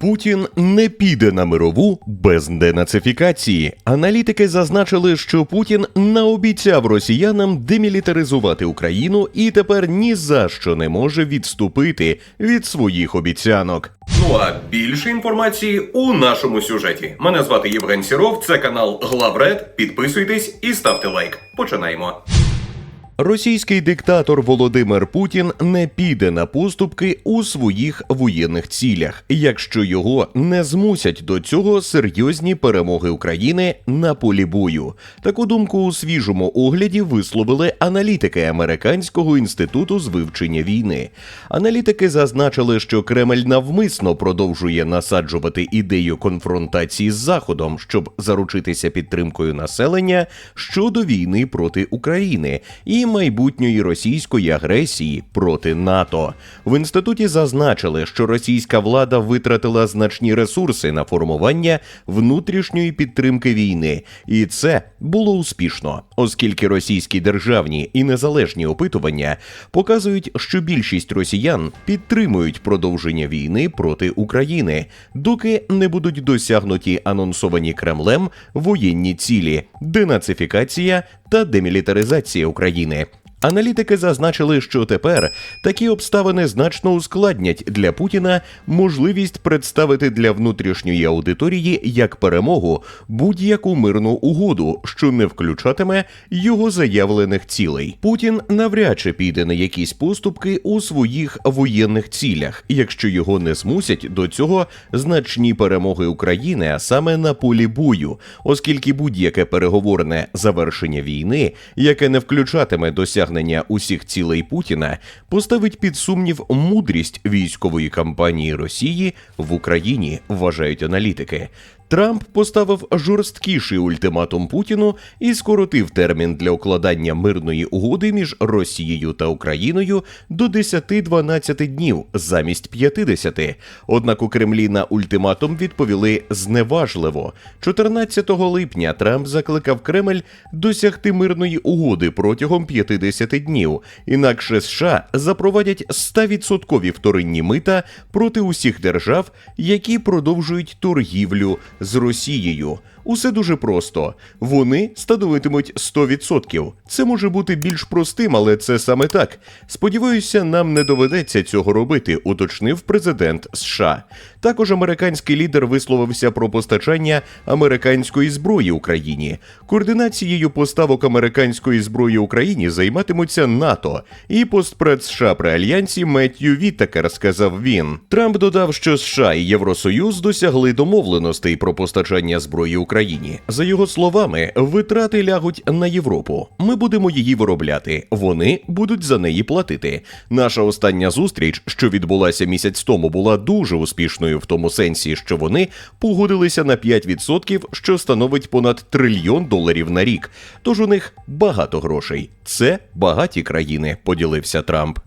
Путін не піде на мирову без денацифікації. Аналітики зазначили, що Путін наобіцяв росіянам демілітаризувати Україну і тепер ні за що не може відступити від своїх обіцянок. Ну а більше інформації у нашому сюжеті. Мене звати Євген Сіров, це канал Главред. Підписуйтесь і ставте лайк. Починаємо. Російський диктатор Володимир Путін не піде на поступки у своїх воєнних цілях, якщо його не змусять до цього серйозні перемоги України на полі бою. Таку думку у свіжому огляді висловили аналітики Американського інституту з вивчення війни. Аналітики зазначили, що Кремль навмисно продовжує насаджувати ідею конфронтації з Заходом, щоб заручитися підтримкою населення щодо війни проти України і майбутньої російської агресії проти НАТО. В інституті зазначили, що російська влада витратила значні ресурси на формування внутрішньої підтримки війни, і це було успішно, оскільки російські державні і незалежні опитування показують, що більшість росіян підтримують продовження війни проти України, доки не будуть досягнуті анонсовані Кремлем воєнні цілі, денацифікація та демілітаризації України. Аналітики зазначили, що тепер такі обставини значно ускладнять для Путіна можливість представити для внутрішньої аудиторії як перемогу будь-яку мирну угоду, що не включатиме його заявлених цілей. Путін навряд чи піде на якісь поступки у своїх воєнних цілях, якщо його не змусять до цього значні перемоги України, а саме на полі бою, оскільки будь-яке переговорне завершення війни, яке не включатиме досягнення усіх цілей Путіна, поставить під сумнів мудрість військової кампанії Росії в Україні, вважають аналітики. Трамп поставив жорсткіший ультиматум Путіну і скоротив термін для укладання мирної угоди між Росією та Україною до 10-12 днів замість 50. Однак у Кремлі на ультиматум відповіли зневажливо. 14 липня Трамп закликав Кремль досягти мирної угоди протягом 50 днів. Інакше США запровадять 100% вторинні мита проти усіх держав, які продовжують торгівлю з Росією. Усе дуже просто. Вони становитимуть 100%. Це може бути більш простим, але це саме так. Сподіваюся, нам не доведеться цього робити, уточнив президент США. Також американський лідер висловився про постачання американської зброї Україні. Координацією поставок американської зброї Україні займатимуться НАТО і постпред США при альянсі Меттью Віттекер, сказав він. Трамп додав, що США і Євросоюз досягли домовленостей про постачання зброї Україні. За його словами, витрати лягуть на Європу. Ми будемо її виробляти. Вони будуть за неї платити. Наша остання зустріч, що відбулася місяць тому, була дуже успішною в тому сенсі, що вони погодилися на 5%, що становить понад трильйон доларів на рік. Тож у них багато грошей. Це багаті країни, поділився Трамп.